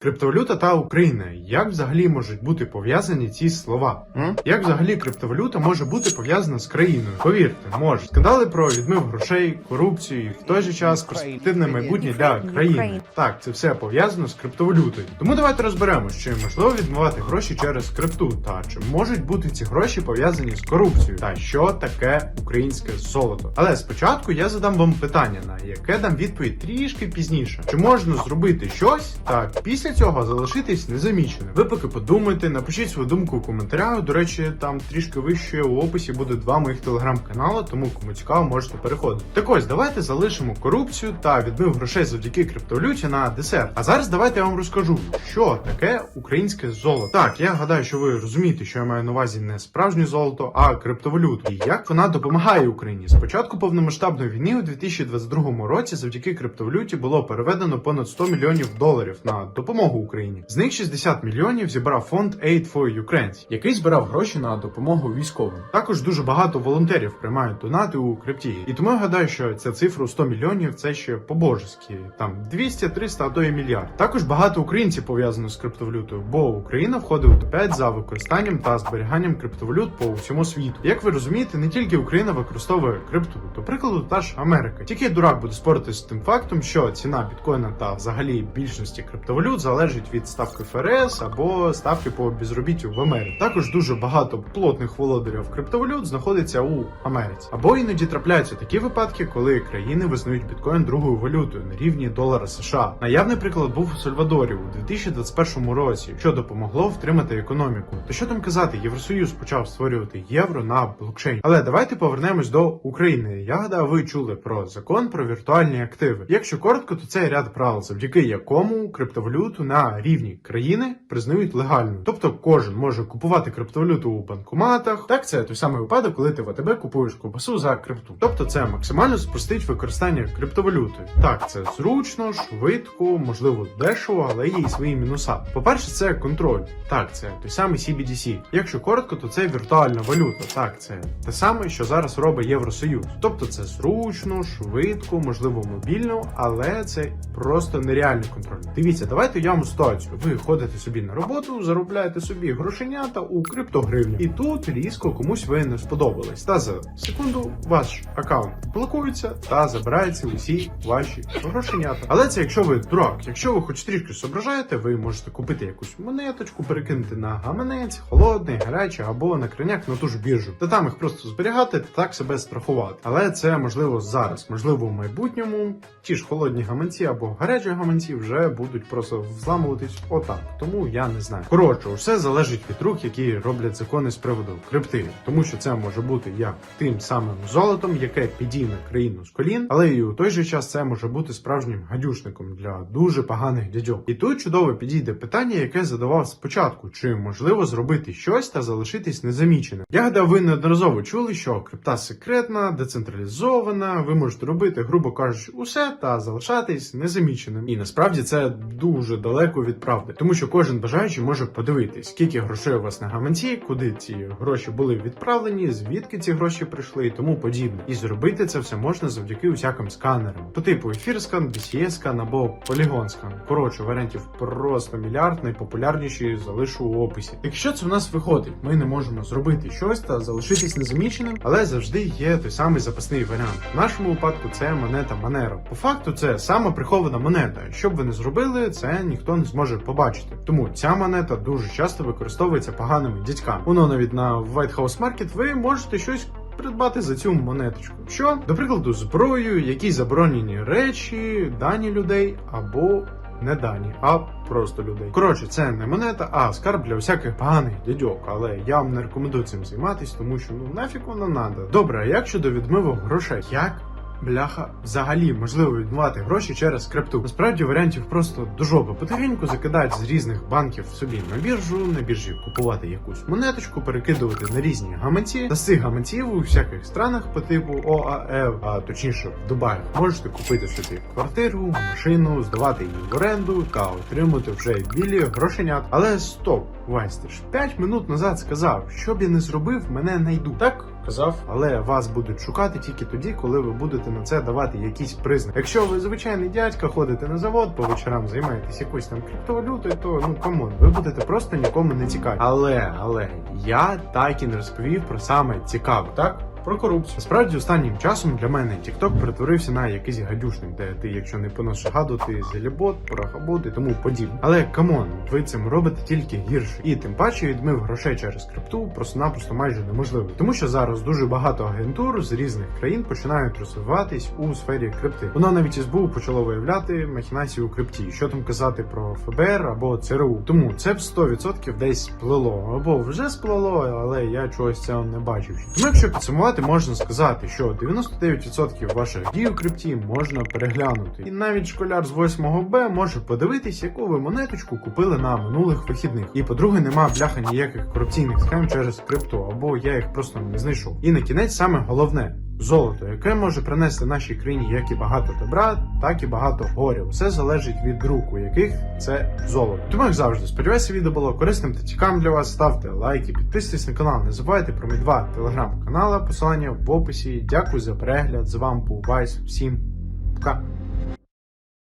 Криптовалюта та Україна. Як взагалі можуть бути пов'язані ці слова? М? Як взагалі криптовалюта може бути пов'язана з країною? Повірте, може. Скандали про відмив грошей, корупцію і в той же час перспективне майбутнє для країни. Так, це все пов'язано з криптовалютою. Тому давайте розберемо, чи можливо відмивати гроші через крипту, та чи можуть бути ці гроші пов'язані з корупцією, та що таке українське золото. Але спочатку я задам вам питання, на яке дам відповідь трішки пізніше. Чи можна зробити щось та після цього залишитись незаміченим? Ви поки подумайте, напишіть свою думку у коментарях. До речі, там трішки вище у описі буде два моїх телеграм-канали, тому кому цікаво, можете переходити. Так ось, давайте залишимо корупцію та відмив грошей завдяки криптовалюті на десерт. А зараз давайте я вам розкажу, що таке українське золото. Так, я гадаю, що ви розумієте, що я маю на увазі не справжнє золото, а криптовалюту. І як вона допомагає Україні? Спочатку повномасштабної війни у 2022 році завдяки криптовалюті було переведено понад 100 мільйонів доларів на допомогу Україні. З них 60 мільйонів зібрав фонд Aid for Ukraine, який збирав гроші на допомогу військовим. Також дуже багато волонтерів приймають донати у крипті. І тому я гадаю, що ця цифра у 100 мільйонів це ще по-божески. Там 200, 300, а то і мільярд. Також багато українців пов'язано з криптовалютою, бо Україна входить у топ-5 за використанням та зберіганням криптовалют по всьому світу. Як ви розумієте, не тільки Україна використовує крипту, до прикладу, та ж Америка. Тільки дурак буде спорити з тим фактом, що ціна біткоїна та взагалі більшості криптовалют залежить від ставки ФРС або ставки по безробіттю в Америці. Також дуже багато плотних володарів криптовалют знаходиться у Америці. Або іноді трапляються такі випадки, коли країни визнають біткоін другою валютою на рівні долара США. Наявний приклад був у Сальвадорі у 2021 році, що допомогло втримати економіку. Та що там казати, Євросоюз почав створювати євро на блокчейн. Але давайте повернемось до України. Я гадаю, ви чули про закон про віртуальні активи. Якщо коротко, то це ряд правил, завдяки якому криптовалюту на рівні країни признають легальною. Тобто кожен може купувати криптовалюту у банкоматах. Так, це той самий випадок, коли ти в АТБ купуєш ковбасу за крипту. Тобто це максимально спростить використання криптовалюти. Так, це зручно, швидко, можливо, дешево, але є і свої мінуса. По-перше, це контроль. Так, це той самий CBDC. Якщо коротко, то це віртуальна валюта. Так, це те саме, що зараз робить Євросоюз. Тобто це зручно, швидко, можливо, мобільно, але це просто нереальний контроль. Дивіться, давайте уявимо ситуацію. Ви ходите собі на роботу, заробляєте собі грошенята у криптогривні. І тут різко комусь ви не сподобались. Та за секунду ваш аккаунт блокується та забираються усі ваші грошенята. Але це якщо ви дурак. Якщо ви хоч трішки зображаєте, ви можете купити якусь монеточку, перекинути на гаманець, холодний, гарячий або на криняк на ту ж біржу. Та там їх просто зберігати та так себе страхувати. Але це можливо зараз, можливо, в майбутньому ті ж холодні гаманці або гарячі гаманці вже будуть просто взламуватись отак. Тому я не знаю. Коротше, все залежить від рук, які роблять закони з приводу крипти, тому що це може бути як тим самим золотом, яке підійме країну з колін, але і у той же час це може бути справжнім гадюшником для дуже поганих дядьок. І тут чудово підійде питання, яке задавав спочатку: чи можливо зробити щось та залишитись незаміченим. Я гадаю, ви неодноразово чули, що крипта секретна, децентралізована. Ви можете робити, грубо кажучи, усе та залишатись незаміченим. І насправді це дуже далеко від правди, тому що кожен бажаючий може подивитись, скільки грошей у вас на гаманці, куди ці гроші були відправлені, звідки ці гроші прийшли і тому подібне. І зробити це все можна завдяки усяким сканерам, по типу ефірскан, BCS скан або Polygon скан. Коротше, варіантів просто мільярд, найпопулярніші залишу у описі. Якщо це в нас виходить, ми не можемо зробити щось та залишитись незаміченим, але завжди є той самий запасний варіант. В нашому випадку це монета Monero. По факту, це саме прихована монета. Що б ви не зробили, це ніхто не зможе побачити. Тому ця монета дуже часто використовується поганими дядьками. Воно навіть на White House Market ви можете щось. Придбати за цю монеточку, що, до прикладу, зброю, якісь заборонені речі, дані людей або не дані, а просто людей. Коротше, це не монета, а скарб для всяких поганих дядьок. Але я вам не рекомендую цим займатися, тому що ну нафіг воно надо. Добре, а як щодо відмивок грошей? Як? Бляха, взагалі можливо відмивати гроші через крипту. Насправді варіантів просто до жопи. Потихеньку закидають з різних банків собі на біржу, на біржі купувати якусь монеточку, перекидувати на різні гаманці. Та цих гаманців у всяких странах по типу ОАЕ, а точніше в Дубаї, можете купити собі квартиру, машину, здавати її в оренду та отримати вже білі грошенят. Але стоп, Вайс, ти ж 5 минут назад сказав, що б я не зробив, мене найду. Так? Казав, але вас будуть шукати тільки тоді, коли ви будете на це давати якісь признаки. Якщо ви звичайний дядька, ходите на завод по вечорам, займаєтесь якоюсь там криптовалютою, то ну камон, ви будете просто нікому не цікаві. Але але я так і не розповів про саме цікаве, так? Про корупцію. Насправді, останнім часом для мене TikTok перетворився на якийсь гадюшник, де ти, якщо не поносиш гаду, ти зелібот, порохобот і тому подібне. Але камон, ви цим робите тільки гірше. І тим паче відмив грошей через крипту просто-напросто майже неможливо. Тому що зараз дуже багато агентур з різних країн починають розвиватись у сфері крипти. Воно навіть СБУ почало виявляти махінації у крипті. Що там казати про ФБР або ЦРУ. Тому це б 100% десь сплело або вже сплело, але я чогось цього не бачив. Тому якщо підсумувати, можна сказати, що 99% ваших дій у крипті можна переглянути. І навіть школяр з 8 Б може подивитись, яку ви монеточку купили на минулих вихідних. І по-друге, нема бляха ніяких корупційних схем через крипту, або я їх просто не знайшов. І на кінець саме головне. Золото, яке може принести нашій країні як і багато добра, так і багато горя. Все залежить від рук, у яких це золото. Тому як завжди, сподіваюся, відео було корисним та цікавим для вас. Ставте лайки, підписуйтесь на канал. Не забувайте про мій два телеграм-канала. Посилання в описі. Дякую за перегляд. З вами був Вайс. Всім пока.